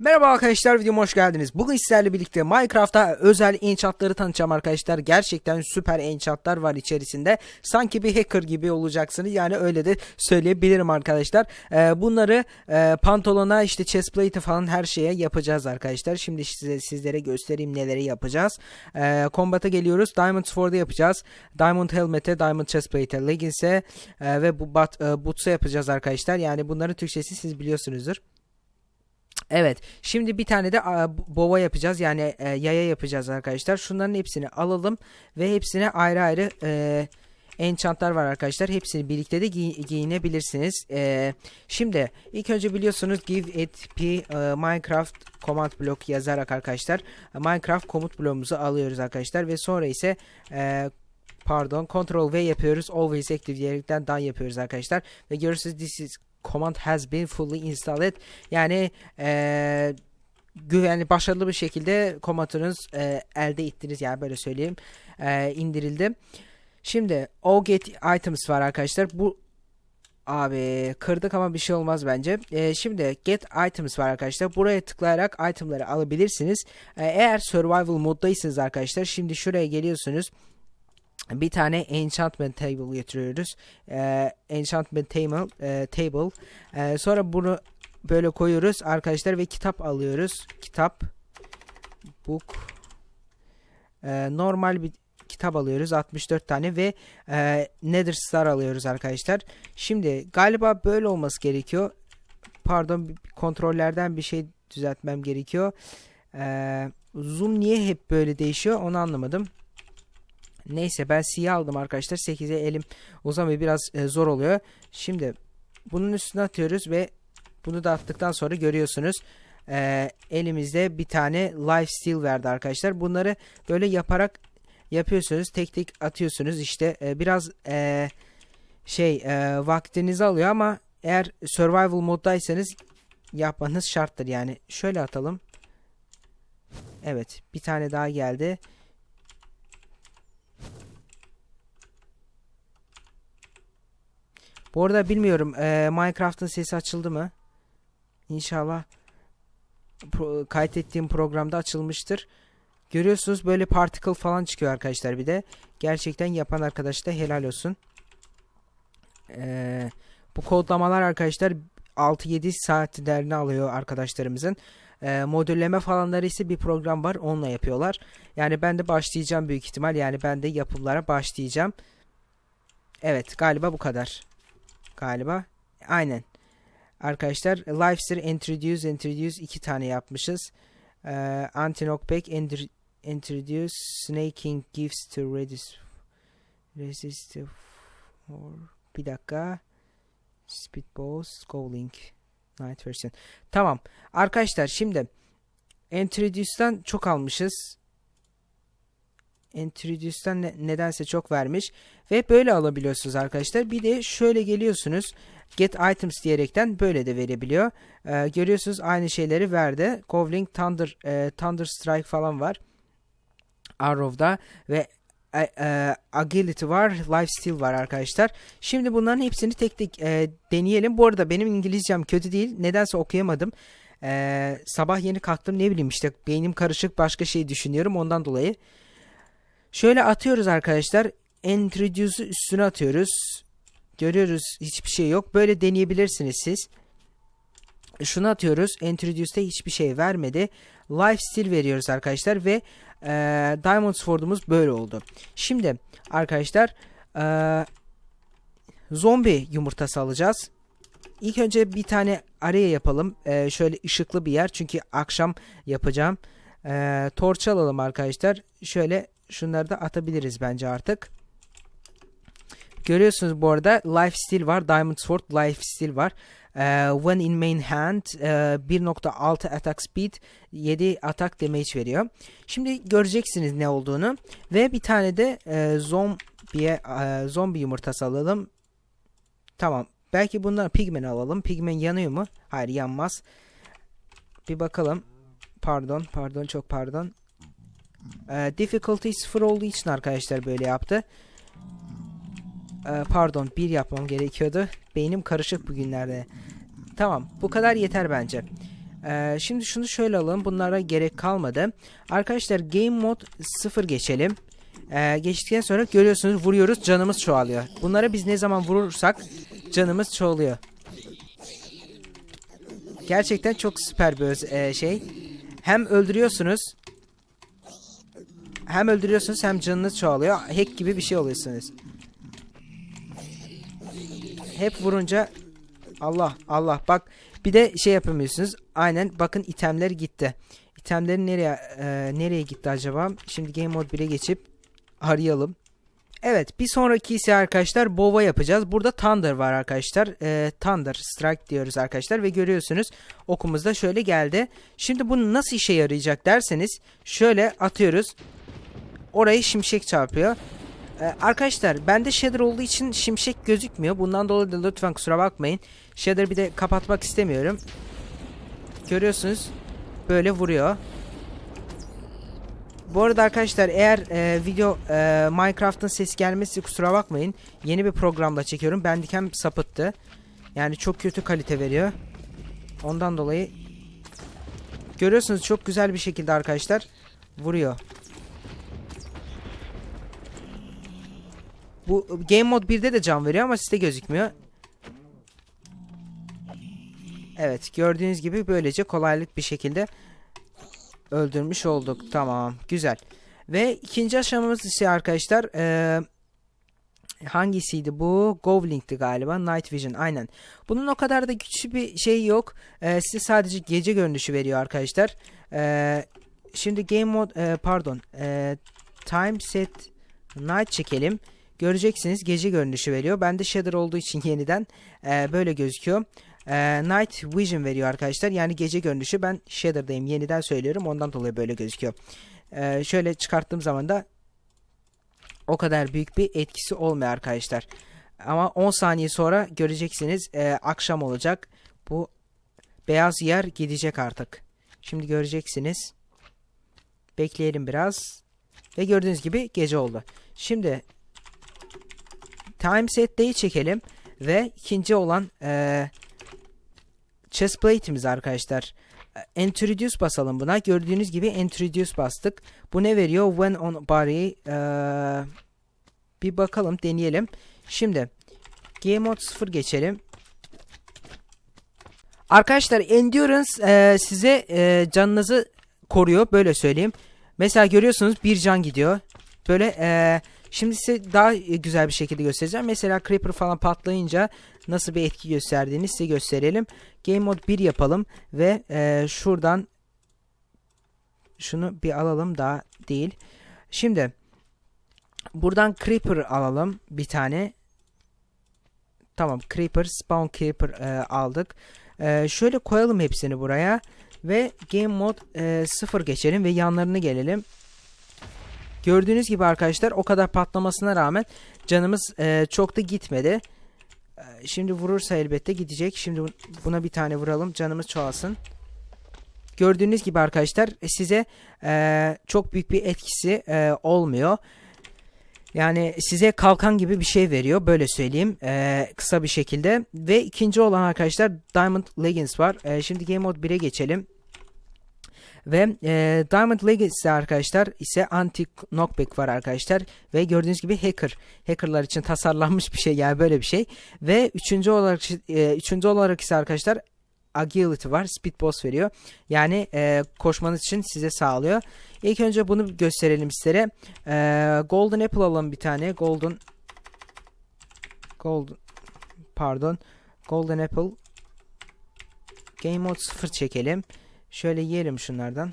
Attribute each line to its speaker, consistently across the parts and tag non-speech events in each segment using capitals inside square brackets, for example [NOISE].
Speaker 1: Merhaba arkadaşlar videoma hoş geldiniz. Bugün sizlerle birlikte Minecraft'ta özel enchantları tanıtacağım arkadaşlar. Gerçekten süper enchantlar var içerisinde. Sanki bir hacker gibi olacaksınız. Yani öyle de söyleyebilirim arkadaşlar. Ee, bunları e, pantolona işte chestplate'e falan her şeye yapacağız arkadaşlar. Şimdi size sizlere göstereyim neleri yapacağız. Ee, combat'a geliyoruz. Diamond Sword'u yapacağız. Diamond Helmet'e, Diamond Chestplate'e, Leggings'e e, ve bu bat, e, Boots'a yapacağız arkadaşlar. Yani bunların Türkçesi siz biliyorsunuzdur. Evet. Şimdi bir tane de bova yapacağız. Yani e, yaya yapacağız arkadaşlar. Şunların hepsini alalım ve hepsine ayrı ayrı e, enchantlar var arkadaşlar. Hepsini birlikte de giy giyinebilirsiniz. E, şimdi ilk önce biliyorsunuz give it p e, Minecraft command block yazarak arkadaşlar Minecraft komut bloğumuzu alıyoruz arkadaşlar ve sonra ise e, pardon Ctrl V yapıyoruz. Always active diyerekten done yapıyoruz arkadaşlar. Ve görürsünüz this is command has been fully installed. Yani ee, güvenli başarılı bir şekilde komutunuz e, elde ettiniz yani böyle söyleyeyim e, indirildi. Şimdi o get items var arkadaşlar. Bu abi kırdık ama bir şey olmaz bence. E, şimdi get items var arkadaşlar. Buraya tıklayarak itemları alabilirsiniz. E, eğer survival moddaysanız arkadaşlar şimdi şuraya geliyorsunuz bir tane enchantment table getiriyoruz. Ee, enchantment table, e, table. Ee, sonra bunu böyle koyuyoruz arkadaşlar ve kitap alıyoruz. Kitap book ee, normal bir kitap alıyoruz 64 tane ve e, Nether Star alıyoruz arkadaşlar. Şimdi galiba böyle olması gerekiyor. Pardon kontrollerden bir şey düzeltmem gerekiyor. Ee, zoom niye hep böyle değişiyor onu anlamadım. Neyse ben siyah aldım arkadaşlar. 8'e elim uzamıyor. Biraz e, zor oluyor. Şimdi bunun üstüne atıyoruz ve bunu da attıktan sonra görüyorsunuz. E, elimizde bir tane life steal verdi arkadaşlar. Bunları böyle yaparak yapıyorsunuz. Tek tek atıyorsunuz. İşte e, biraz e, şey e, vaktinizi alıyor ama eğer survival moddaysanız yapmanız şarttır yani. Şöyle atalım. Evet bir tane daha geldi. Bu arada bilmiyorum e, Minecraft'ın sesi açıldı mı? İnşallah pro kaydettiğim programda açılmıştır. Görüyorsunuz böyle particle falan çıkıyor arkadaşlar bir de. Gerçekten yapan arkadaş da helal olsun. Ee, bu kodlamalar arkadaşlar 6-7 saatlerini alıyor arkadaşlarımızın. Ee, modülleme falanları ise bir program var onunla yapıyorlar. Yani ben de başlayacağım büyük ihtimal. Yani ben de yapımlara başlayacağım. Evet galiba bu kadar galiba. Aynen. Arkadaşlar Lifester Introduce Introduce iki tane yapmışız. Ee, Anti Knockback Introduce Snaking Gives to Resist Resist or bir dakika Speedball Scoling Night version. Tamam. Arkadaşlar şimdi Introduce'dan çok almışız. Introduce'den ne, nedense çok vermiş. Ve böyle alabiliyorsunuz arkadaşlar. Bir de şöyle geliyorsunuz. Get items diyerekten böyle de verebiliyor. Ee, görüyorsunuz aynı şeyleri verdi. Govling Thunder, e, Thunder Strike falan var. Arrow'da ve e, e, Agility var, Lifesteal var arkadaşlar. Şimdi bunların hepsini tek tek e, deneyelim. Bu arada benim İngilizcem kötü değil. Nedense okuyamadım. E, sabah yeni kalktım ne bileyim işte beynim karışık başka şey düşünüyorum ondan dolayı. Şöyle atıyoruz arkadaşlar. Introduce'u üstüne atıyoruz. Görüyoruz hiçbir şey yok. Böyle deneyebilirsiniz siz. Şunu atıyoruz. Introduce'de hiçbir şey vermedi. Life Steal veriyoruz arkadaşlar ve e, Diamond Sword'umuz böyle oldu. Şimdi arkadaşlar e, zombi yumurtası alacağız. İlk önce bir tane araya yapalım. E, şöyle ışıklı bir yer. Çünkü akşam yapacağım. E, torç alalım arkadaşlar. Şöyle şunları da atabiliriz bence artık. Görüyorsunuz bu arada life steal var. Diamond sword life steal var. Uh, when in main hand uh, 1.6 attack speed 7 attack damage veriyor. Şimdi göreceksiniz ne olduğunu. Ve bir tane de uh, zombiye uh, zombi yumurtası alalım. Tamam. Belki bundan pigmen alalım. Pigmen yanıyor mu? Hayır yanmaz. Bir bakalım. Pardon. Pardon çok pardon. Uh, difficulty 0 olduğu için arkadaşlar böyle yaptı. Uh, pardon bir yapmam gerekiyordu. Beynim karışık bugünlerde. Tamam bu kadar yeter bence. Ee, şimdi şunu şöyle alalım. Bunlara gerek kalmadı. Arkadaşlar game mod 0 geçelim. Ee, geçtikten sonra görüyorsunuz vuruyoruz canımız çoğalıyor. Bunlara biz ne zaman vurursak canımız çoğalıyor. Gerçekten çok süper bir e, şey. Hem öldürüyorsunuz hem öldürüyorsunuz hem canınız çoğalıyor. Hack gibi bir şey oluyorsunuz. Hep vurunca Allah Allah bak bir de şey yapamıyorsunuz. Aynen bakın itemler gitti. İtemleri nereye e, nereye gitti acaba? Şimdi game mode 1'e geçip arayalım. Evet bir sonraki ise arkadaşlar Bova yapacağız. Burada Thunder var arkadaşlar. E, Thunder Strike diyoruz arkadaşlar ve görüyorsunuz okumuz da şöyle geldi. Şimdi bu nasıl işe yarayacak derseniz şöyle atıyoruz. Orayı şimşek çarpıyor. Ee, arkadaşlar bende shader olduğu için şimşek gözükmüyor. Bundan dolayı da lütfen kusura bakmayın. Shader bir de kapatmak istemiyorum. Görüyorsunuz böyle vuruyor. Bu arada arkadaşlar eğer e, video e, Minecraft'ın ses gelmesi kusura bakmayın. Yeni bir programla çekiyorum. Bandicam sapıttı. Yani çok kötü kalite veriyor. Ondan dolayı görüyorsunuz çok güzel bir şekilde arkadaşlar vuruyor. Bu Game Mode 1'de de can veriyor ama sizde gözükmüyor. Evet gördüğünüz gibi böylece kolaylık bir şekilde öldürmüş olduk. Tamam güzel. Ve ikinci aşamamız ise arkadaşlar eee, hangisiydi bu? Govlink'ti galiba. Night Vision aynen. Bunun o kadar da güçlü bir şey yok. Eee, size sadece gece görünüşü veriyor arkadaşlar. Eee, şimdi Game Mode eee, pardon eee, Time Set Night çekelim. Göreceksiniz gece görünüşü veriyor. Bende shader olduğu için [LAUGHS] yeniden eee, böyle gözüküyor. Eee, Night Vision veriyor arkadaşlar. Yani gece görünüşü. Ben shader'dayım. Yeniden söylüyorum. Ondan dolayı böyle gözüküyor. Eee, şöyle çıkarttığım zaman da o kadar büyük bir etkisi olmuyor arkadaşlar. Ama 10 saniye sonra göreceksiniz eee, akşam olacak. Bu beyaz yer gidecek artık. Şimdi göreceksiniz. Bekleyelim biraz. Ve gördüğünüz gibi gece oldu. Şimdi time set'teyi çekelim ve ikinci olan eee chest plate'imiz arkadaşlar. E, Introduce basalım buna. Gördüğünüz gibi introduce bastık. Bu ne veriyor? When on body eee, bir bakalım deneyelim. Şimdi game mode 0 geçelim. Arkadaşlar endurance eee, size eee, canınızı koruyor böyle söyleyeyim. Mesela görüyorsunuz bir can gidiyor. Böyle eee, şimdi size daha güzel bir şekilde göstereceğim. Mesela creeper falan patlayınca nasıl bir etki gösterdiğini size gösterelim. Game mode 1 yapalım ve eee, şuradan şunu bir alalım daha değil. Şimdi buradan creeper alalım bir tane. Tamam creeper spawn creeper eee, aldık. Eee, şöyle koyalım hepsini buraya ve game mode eee, 0 geçelim ve yanlarına gelelim. Gördüğünüz gibi arkadaşlar o kadar patlamasına rağmen canımız eee, çok da gitmedi. Eee, Şimdi vurursa elbette gidecek. Şimdi bu- buna bir tane vuralım. Canımız çoğalsın. Gördüğünüz gibi arkadaşlar e, size eee, çok büyük bir etkisi eee, olmuyor. Yani size kalkan gibi bir şey veriyor. Böyle söyleyeyim. eee, kısa bir şekilde. Ve ikinci olan arkadaşlar Diamond Leggings var. Eee, şimdi Game Mode 1'e geçelim. Ve eee, Diamond Legacy arkadaşlar ise anti knockback var arkadaşlar. Ve gördüğünüz gibi hacker. Hackerlar için tasarlanmış bir şey yani böyle bir şey. Ve üçüncü olarak eee, üçüncü olarak ise arkadaşlar agility var. Speed boost veriyor. Yani eee, koşmanız için size sağlıyor. İlk önce bunu gösterelim sizlere. Eee, Golden Apple alalım bir tane. Golden Golden pardon. Golden Apple Game Mode 0 çekelim. Şöyle yiyelim şunlardan.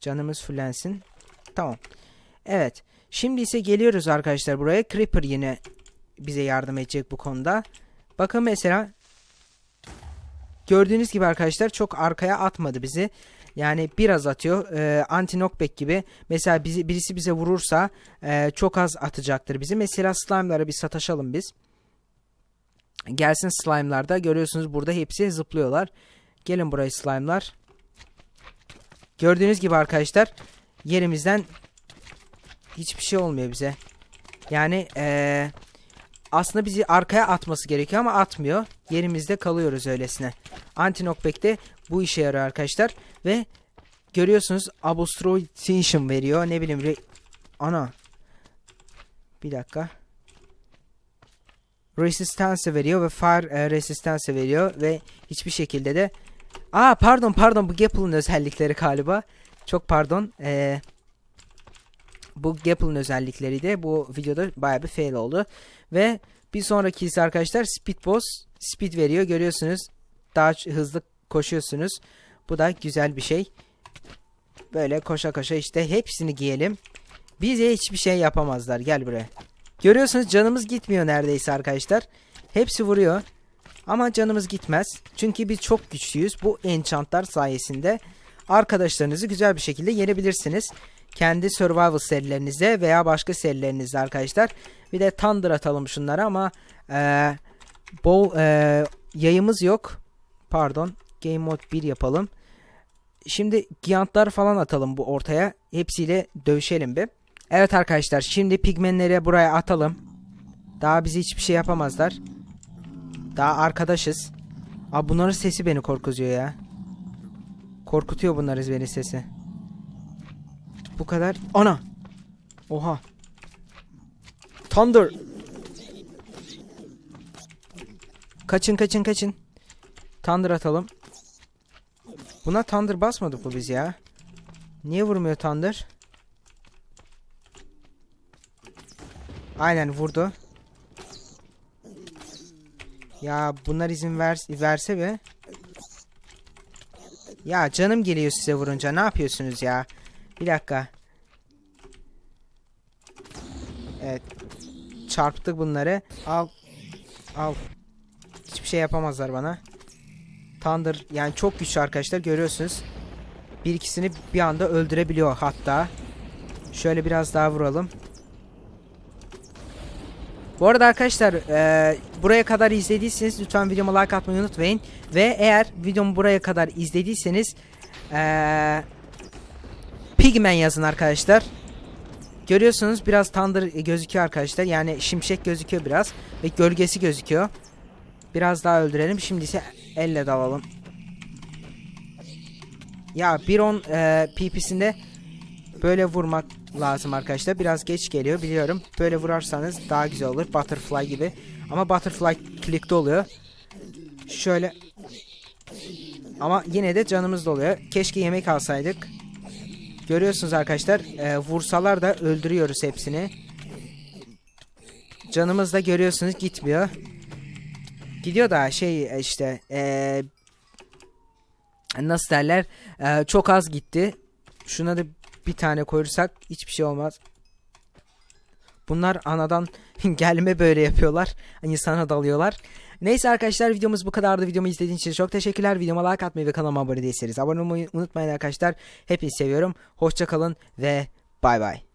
Speaker 1: Canımız fullensin. Tamam. Evet. Şimdi ise geliyoruz arkadaşlar buraya. Creeper yine bize yardım edecek bu konuda. Bakın mesela gördüğünüz gibi arkadaşlar çok arkaya atmadı bizi. Yani biraz atıyor. Ee, anti knockback gibi. Mesela bizi, birisi bize vurursa e, çok az atacaktır bizi. Mesela slime'lara bir sataşalım biz. Gelsin slime'larda. Görüyorsunuz burada hepsi zıplıyorlar. Gelin buraya slime'lar. Gördüğünüz gibi arkadaşlar yerimizden hiçbir şey olmuyor bize. Yani eee, aslında bizi arkaya atması gerekiyor ama atmıyor. Yerimizde kalıyoruz öylesine. anti knockback de bu işe yarıyor arkadaşlar. Ve görüyorsunuz Abostro Tension veriyor. Ne bileyim re- ana. Bir dakika. Resistance veriyor ve Fire e, Resistance veriyor ve hiçbir şekilde de Aa pardon pardon bu Gapple'ın özellikleri galiba. Çok pardon. Ee, bu Gapple'ın özellikleri de bu videoda baya bir fail oldu. Ve bir sonraki ise arkadaşlar Speed Boss Speed veriyor. Görüyorsunuz daha hızlı koşuyorsunuz. Bu da güzel bir şey. Böyle koşa koşa işte hepsini giyelim. Bize hiçbir şey yapamazlar. Gel buraya. Görüyorsunuz canımız gitmiyor neredeyse arkadaşlar. Hepsi vuruyor. Ama canımız gitmez. Çünkü biz çok güçlüyüz. Bu enchantlar sayesinde arkadaşlarınızı güzel bir şekilde yenebilirsiniz. Kendi survival serilerinizde veya başka serilerinizde arkadaşlar. Bir de Thunder atalım şunlara ama eee bol eee, yayımız yok. Pardon. Game mode 1 yapalım. Şimdi giantlar falan atalım bu ortaya. Hepsiyle dövüşelim bir. Evet arkadaşlar şimdi pigmenleri buraya atalım. Daha bizi hiçbir şey yapamazlar. Daha arkadaşız. Abi bunların sesi beni korkutuyor ya. Korkutuyor bunların beni sesi. Bu kadar. Ana. Oha. Thunder. Kaçın kaçın kaçın. Thunder atalım. Buna Thunder basmadık mı biz ya? Niye vurmuyor Thunder? Aynen vurdu. Ya bunlar izin ver, verse be. Ya canım geliyor size vurunca. Ne yapıyorsunuz ya? Bir dakika. Evet. Çarptık bunları. Al. Al. Hiçbir şey yapamazlar bana. Thunder yani çok güçlü arkadaşlar görüyorsunuz. Bir ikisini bir anda öldürebiliyor hatta. Şöyle biraz daha vuralım. Bu arada arkadaşlar e, buraya kadar izlediyseniz lütfen videoma like atmayı unutmayın. Ve eğer videomu buraya kadar izlediyseniz e, Pigman yazın arkadaşlar. Görüyorsunuz biraz Thunder gözüküyor arkadaşlar. Yani şimşek gözüküyor biraz. Ve gölgesi gözüküyor. Biraz daha öldürelim. Şimdi ise elle dalalım. Ya 1.10 e, PP'sinde böyle vurmak lazım arkadaşlar. Biraz geç geliyor biliyorum. Böyle vurarsanız daha güzel olur. Butterfly gibi. Ama Butterfly click'te oluyor. Şöyle. Ama yine de canımız doluyor. Keşke yemek alsaydık. Görüyorsunuz arkadaşlar. e, vursalar da öldürüyoruz hepsini. Canımız da görüyorsunuz gitmiyor. Gidiyor da şey işte e, nasıl derler e, çok az gitti. Şuna da bir tane koyursak hiçbir şey olmaz. Bunlar anadan [LAUGHS] gelme böyle yapıyorlar. İnsana dalıyorlar. Neyse arkadaşlar videomuz bu kadardı. Videomu izlediğiniz için çok teşekkürler. Videoma like atmayı ve kanalıma abone değilseniz abone olmayı unutmayın arkadaşlar. Hepinizi seviyorum. Hoşça kalın ve bay bay.